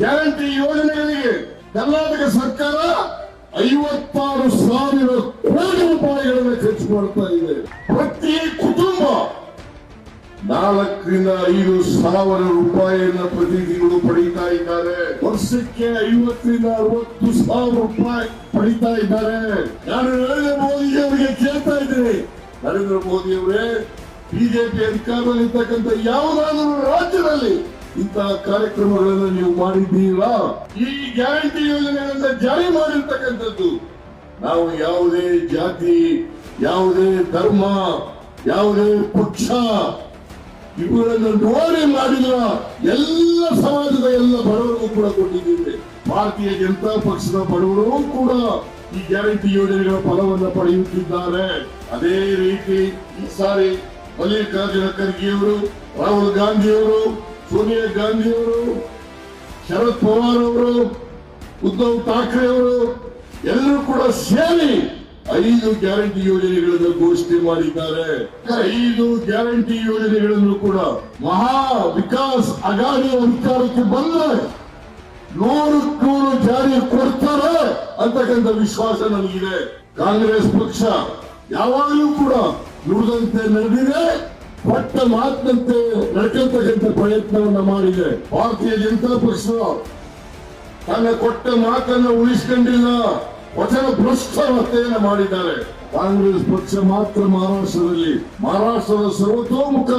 Guarantee ಯೋಜನೆಗಳಿಗೆ ಕರ್ನಾಟಕ ಸರ್ಕಾರ ಐವತ್ತಾರು ಸಾವಿರ ಕೋಟಿ ರೂಪಾಯಿಗಳನ್ನು ಖರ್ಚು ಮಾಡ್ತಾ ಇದೆ. ಪ್ರತಿ ಕುಟುಂಬ ನಾಲ್ಕರಿಂದ ಐದು ಸಾವಿರ ರೂಪಾಯಿಯನ್ನ ಪ್ರತಿ ತಿಂಗಳು ಪಡೀತಾ ಇದ್ದಾರೆ. ವರ್ಷಕ್ಕೆ ಐವತ್ತರಿಂದ ಅರವತ್ತು ಸಾವಿರ ರೂಪಾಯಿ ಪಡೀತಾ ಇದ್ದಾರೆ. ನಾನು ನರೇಂದ್ರ ಮೋದಿ ಅವರಿಗೆ ಕೇಳ್ತಾ ಇದ್ದೀನಿ. ನರೇಂದ್ರ ಮೋದಿ ಅವರೇ, ಬಿಜೆಪಿ ಅಧಿಕಾರದಲ್ಲಿ ಇರ್ತಕ್ಕಂಥ ಯಾವುದಾದ್ರೂ ರಾಜ್ಯದಲ್ಲಿ ಇಂತಹ ಕಾರ್ಯಕ್ರಮಗಳನ್ನು ನೀವು ಮಾಡಿದ್ದೀರಾ? ಈ ಗ್ಯಾರಂಟಿ ಯೋಜನೆಗಳನ್ನ ಜಾರಿ ಮಾಡಿರ್ತಕ್ಕಂಥದ್ದು. ನಾವು ಯಾವುದೇ ಜಾತಿ, ಯಾವುದೇ ಧರ್ಮ, ಯಾವುದೇ ಪಕ್ಷ, ಇವುಗಳನ್ನು ನೋಡಿ ಮಾಡಿಲ್ಲ ಎಲ್ಲ ಸಮಾಜದ ಎಲ್ಲ ಬಡವರಿಗೂ ಕೂಡ ಕೊಟ್ಟಿದ್ದೇವೆ. ಭಾರತೀಯ ಜನತಾ ಪಕ್ಷದ ಬಡವರು ಕೂಡ ಈ ಗ್ಯಾರಂಟಿ ಯೋಜನೆಗಳ ಫಲವನ್ನು ಪಡೆಯುತ್ತಿದ್ದಾರೆ. ಅದೇ ರೀತಿ ಈ ಸಾರಿ ಮಲ್ಲಿಕಾರ್ಜುನ ಖರ್ಗೆಯವರು, ರಾಹುಲ್ ಗಾಂಧಿಯವರು ಸೋನಿಯಾ ಗಾಂಧಿಯವರು ಶರದ್ ಪವಾರ್ ಅವರು, ಉದ್ಧವ್ ಠಾಕ್ರೆ ಅವರು, ಎಲ್ಲರೂ ಕೂಡ ಸೇರಿ ಐದು ಗ್ಯಾರಂಟಿ ಯೋಜನೆಗಳನ್ನು ಘೋಷಣೆ ಮಾಡಿದ್ದಾರೆ. ಐದು ಗ್ಯಾರಂಟಿ ಯೋಜನೆಗಳನ್ನು ಕೂಡ ಮಹಾ ವಿಕಾಸ್ ಅಗಾಡಿ ಅಧಿಕಾರಕ್ಕೆ ಬಂದರೆ ನೂರು ನೂರು ಜಾರಿ ಕೊಡ್ತಾರೆ ಅಂತಕ್ಕಂಥ ವಿಶ್ವಾಸ ನನಗಿದೆ ಕಾಂಗ್ರೆಸ್ ಪಕ್ಷ ಯಾವಾಗಲೂ ಕೂಡ ನುಡಿದಂತೆ ನಡೆದಿದೆ ಕೊಟ್ಟ ಮಾತಿನಂತೆ ನಡ್ಕೊಳ್ತಕ್ಕಂಥ ಪ್ರಯತ್ನವನ್ನ ಮಾಡಿದೆ. ಭಾರತೀಯ ಜನತಾ ಪಕ್ಷ ತನ್ನ ಕೊಟ್ಟ ಮಾತನ್ನ ಉಳಿಸಿಕೊಂಡಿಲ್ಲ. ವಚನ ಭ್ರಷ್ಟತೆಯನ್ನು ಮಾಡಿದ್ದಾರೆ. ಕಾಂಗ್ರೆಸ್ ಪಕ್ಷ ಮಾತ್ರ ಮಹಾರಾಷ್ಟ್ರದಲ್ಲಿ. ಮಹಾರಾಷ್ಟ್ರದ ಸರ್ವತೋಮುಖ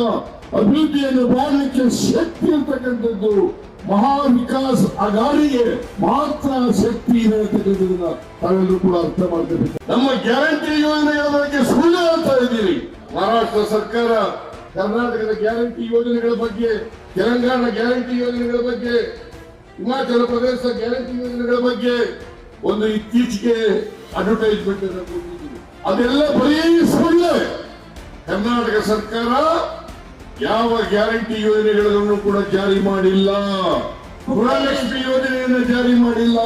ಅಭಿವೃದ್ಧಿಯನ್ನು ಮಾಡಲಿಕ್ಕೆ ಶಕ್ತಿ ಅಂತಕ್ಕಂಥದ್ದು ಮಹಾ ವಿಕಾಸ್ ಅಗಾಡಿಗೆ ಮಾತ್ರ ಶಕ್ತಿ ಇದೆ ಅಂತಕ್ಕಂಥದನ್ನ ತಾವೆಲ್ಲರೂ ಕೂಡ ಅರ್ಥ ಮಾಡ್ಕೋಬೇಕು ನಮ್ಮ ಗ್ಯಾರಂಟಿ ಯೋಜನೆಗಳ ಬಗ್ಗೆ ಸುಳ್ಳು ಹೇಳ್ತಾ ಇದ್ದೀರಿ ಮಹಾರಾಷ್ಟ್ರ ಸರ್ಕಾರ ಕರ್ನಾಟಕದ ಗ್ಯಾರಂಟಿ ಯೋಜನೆಗಳ ಬಗ್ಗೆ ತೆಲಂಗಾಣ ಗ್ಯಾರಂಟಿ ಯೋಜನೆಗಳ ಬಗ್ಗೆ, ಹಿಮಾಚಲ ಪ್ರದೇಶ ಗ್ಯಾರಂಟಿ ಯೋಜನೆಗಳ ಬಗ್ಗೆ ಒಂದು ಇತ್ತೀಚೆಗೆ ಅಡ್ವರ್ಟೈಸ್ಮೆಂಟ್ ಅದೆಲ್ಲ ಬರೀ ಸುಳ್ಳೆ. ಕರ್ನಾಟಕ ಸರ್ಕಾರ ಯಾವ ಗ್ಯಾರಂಟಿ ಯೋಜನೆಗಳನ್ನು ಕೂಡ ಜಾರಿ ಮಾಡಿಲ್ಲ. ಗೃಹಲಕ್ಷ್ಮಿ ಯೋಜನೆಯನ್ನು ಜಾರಿ ಮಾಡಿಲ್ಲ.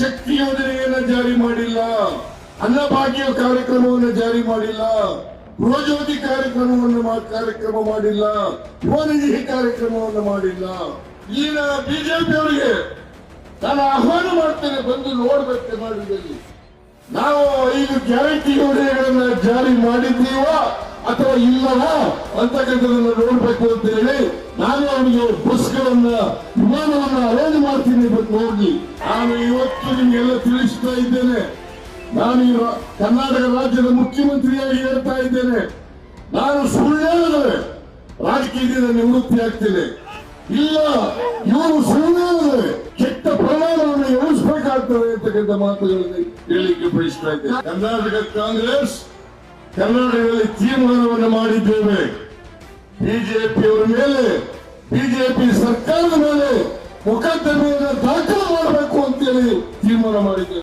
ಶಕ್ತಿ ಯೋಜನೆಯನ್ನು ಜಾರಿ ಮಾಡಿಲ್ಲ. ಅನ್ನಭಾಗ್ಯ ಕಾರ್ಯಕ್ರಮವನ್ನು ಜಾರಿ ಮಾಡಿಲ್ಲ. ಗೃಹಜ್ಯೋತಿ ಕಾರ್ಯಕ್ರಮವನ್ನು ಕಾರ್ಯಕ್ರಮ ಮಾಡಿಲ್ಲ. ಯುವನಿಧಿ ಕಾರ್ಯಕ್ರಮವನ್ನು ಮಾಡಿಲ್ಲ. ಈಗ ಬಿಜೆಪಿ ಅವರಿಗೆ ನಾನು ಆಹ್ವಾನ ಮಾಡ್ತೇನೆ, ಬಂದು ನೋಡ್ಬೇಕು ಮಾಡಿದಲ್ಲಿ ನಾವು ಐದು ಗ್ಯಾರಂಟಿ ಯೋಜನೆಗಳನ್ನ ಜಾರಿ ಮಾಡಿದ್ದೀವ ಅಥವಾ ಇಲ್ಲವೋ ಅಂತಕ್ಕಂಥದನ್ನ ನೋಡ್ಬೇಕು ಅಂತ ಹೇಳಿ ನಾನು ಅವನಿಗೆ ಬಸ್ಗಳನ್ನ, ವಿಮಾನವನ್ನ ಅರೇಂಜ್ ಮಾಡ್ತೀನಿ ಬಂದು ನೋಡಿ ನಾನು ಇವತ್ತು ನಿಮ್ಗೆಲ್ಲ ತಿಳಿಸ್ತಾ ಇದ್ದೇನೆ. ನಾನು ಈ ಕರ್ನಾಟಕ ರಾಜ್ಯದ ಮುಖ್ಯಮಂತ್ರಿಯಾಗಿ ಹೇಳ್ತಾ ಇದ್ದೇನೆ. ನಾನು ಸುಳ್ಳೇನಾದರೆ ರಾಜಕೀಯದಿಂದ ನಿವೃತ್ತಿ ಆಗ್ತೇನೆ ಇಲ್ಲ, ಇವರು ಸುಳ್ಳೇನಾದರೆ ಕೆಟ್ಟ ಪ್ರಮಾಣವನ್ನು ಎದುರಿಸಬೇಕಾಗ್ತದೆ ಅಂತಕ್ಕಂಥ ಮಾತುಗಳನ್ನು ಹೇಳಲಿಕ್ಕೆ ಬಯಸ್ತಾ ಇದ್ದೇನೆ. ಕರ್ನಾಟಕ ಕಾಂಗ್ರೆಸ್ ಕರ್ನಾಟಕದಲ್ಲಿ ತೀರ್ಮಾನವನ್ನು ಮಾಡಿದ್ದೇವೆ. ಬಿಜೆಪಿಯವರ ಮೇಲೆ, ಬಿಜೆಪಿ ಸರ್ಕಾರದ ಮೇಲೆ ಮುಖದ್ದಮೆಯನ್ನು ದಾಖಲು ಮಾಡಬೇಕು ಅಂತೇಳಿ ತೀರ್ಮಾನ ಮಾಡಿದ್ದೇವೆ.